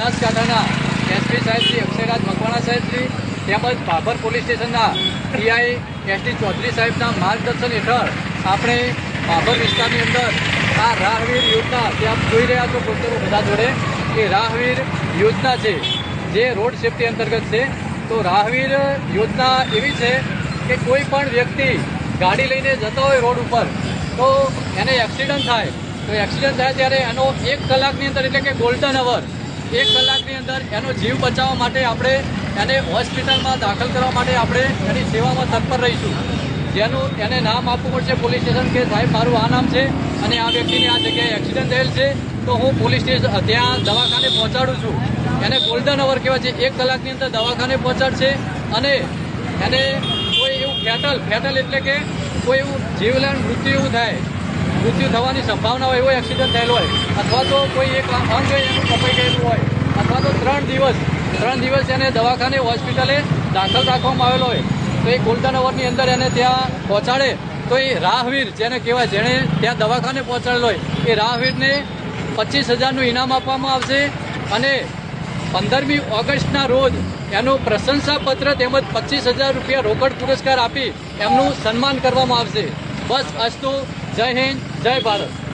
બનાસકાંઠાના એસપી સાહેબ શ્રી અક્ષયરાજ મકવાણા સાહેબ તેમજ ભાભર પોલીસ સ્ટેશનના પીઆઈ એસટી ચૌધરી સાહેબના માર્ગદર્શન હેઠળ આપણે ભાભર વિસ્તારની અંદર આ રાહવીર યોજના જે આપ જોઈ રહ્યા છો પોસ્ટરો બધા જોડે, એ રાહવીર યોજના છે, જે રોડ સેફટી અંતર્ગત છે. તો રાહવીર યોજના એવી છે કે કોઈ પણ વ્યક્તિ ગાડી લઈને જતો હોય રોડ ઉપર, તો એને એક્સિડન્ટ થાય. તો એક્સિડન્ટ થાય ત્યારે એનો એક કલાકની અંદર એટલે કે ગોલ્ડન અવર એક કલાકની અંદર એનો જીવ બચાવવા માટે આપણે એને હોસ્પિટલમાં દાખલ કરવા માટે આપણે એની સેવામાં તત્પર રહીશું. જેનું એને નામ આપવું પડશે પોલીસ સ્ટેશન કે સાહેબ, મારું આ નામ છે અને આ વ્યક્તિને આ જગ્યાએ એક્સિડન્ટ થયેલ છે, તો હું પોલીસ સ્ટેશન ત્યાં દવાખાને પહોંચાડું છું. એને ગોલ્ડન અવર કહેવાય છે, એક કલાકની અંદર દવાખાને પહોંચાડશે અને એને કોઈ એવું ફેટલ ફેટલ એટલે કે કોઈ એવું જીવલેણ મૃત્યુ એવું થાય. મૃત્યુ થવાની સંભાવના હોય, એવો એક્સિડન્ટ થયેલો હોય, અથવા તો કોઈ એક અંગ એનું કપાઈ ગયેલું હોય, અથવા તો ત્રણ દિવસ ત્રણ દિવસ એને દવાખાને, હોસ્પિટલે દાખલ રાખવામાં આવેલો હોય, તો એ ગોલ્ડન અવરની અંદર એને ત્યાં પહોંચાડે, તો એ રાહવીર, જેને કહેવાય, જેણે ત્યાં દવાખાને પહોંચાડેલો હોય, એ રાહવીરને પચીસ હજારનું ઇનામ આપવામાં આવશે અને પંદરમી ઓગસ્ટના રોજ એનું પ્રશંસાપત્ર તેમજ પચીસ હજાર રૂપિયા રોકડ પુરસ્કાર આપી એમનું સન્માન કરવામાં આવશે. બસ અસ્તુ જય હિન્દ. જય ભારત.